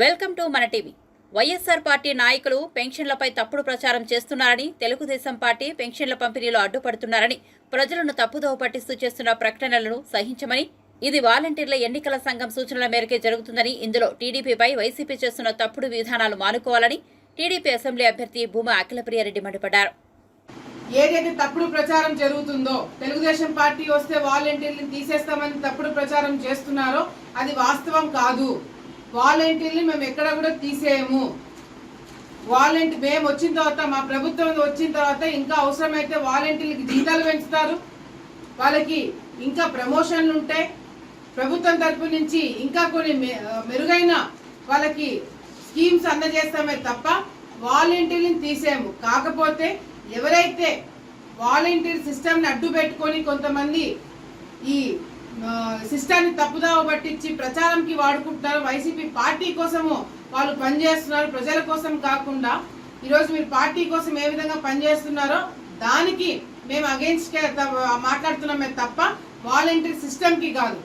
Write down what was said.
Welcome to మన TV. YSR party నాయకులు పెన్షన్లపై తప్పుడు ప్రచారం చేస్తున్నారని తెలుగుదేశం పార్టీ పెన్షన్ల పంపిణీలో అడ్డుపడుతున్నారని ప్రజలను తప్పుదోవ పట్టిస్తూ చేస్తున్న ప్రకటనలను సహించమని ఇది వాలంటీర్ల ఎన్నికల సంఘం సూచనల మేరకే జరుగుతుందని ఇందులో టీడీపీపై వైసీపీ చేస్తున్న తప్పుడు విధానాలు మానుకోవాలని టీడీపీ అసెంబ్లీ అభ్యర్థి భూమా అఖిలప్రియారెడ్డి మండిపడ్డారు. ఏదైతే తప్పుడు ప్రచారం జరుగుతుందో తెలుగుదేశం పార్టీ వస్తే వాలంటీర్లు తీసేస్తామని తప్పుడు ప్రచారం చేస్తున్నారో అది వాస్తవం కాదు. వాలంటీర్ని మేము ఎక్కడ కూడా తీసేయము. వాలంటీ మేము వచ్చిన తర్వాత మా ప్రభుత్వం వచ్చిన తర్వాత ఇంకా అవసరమైతే వాలంటీర్లకి జీతాలు పెంచుతారు. వాళ్ళకి ఇంకా ప్రమోషన్లు ఉంటాయి ప్రభుత్వం తరపు నుంచి ఇంకా కొన్ని మె- మెరుగైన వాళ్ళకి స్కీమ్స్ అందజేస్తామే తప్ప వాలంటీర్ని తీసేయము. కాకపోతే ఎవరైతే వాలంటీర్ సిస్టమ్ని అడ్డు పెట్టుకొని కొంతమంది ఈ సిస్టాన్ని తప్పుదావ పట్టించి ప్రచారంకి వాడుకుంటున్నారు. వైసీపీ పార్టీ కోసము వాళ్ళు పనిచేస్తున్నారు. ప్రజల కోసం కాకుండా ఈరోజు మీరు పార్టీ కోసం ఏ విధంగా పనిచేస్తున్నారో దానికి మేము అగేన్స్ట్ మాట్లాడుతున్నామే తప్ప వాలంటీర్ సిస్టమ్కి కాదు.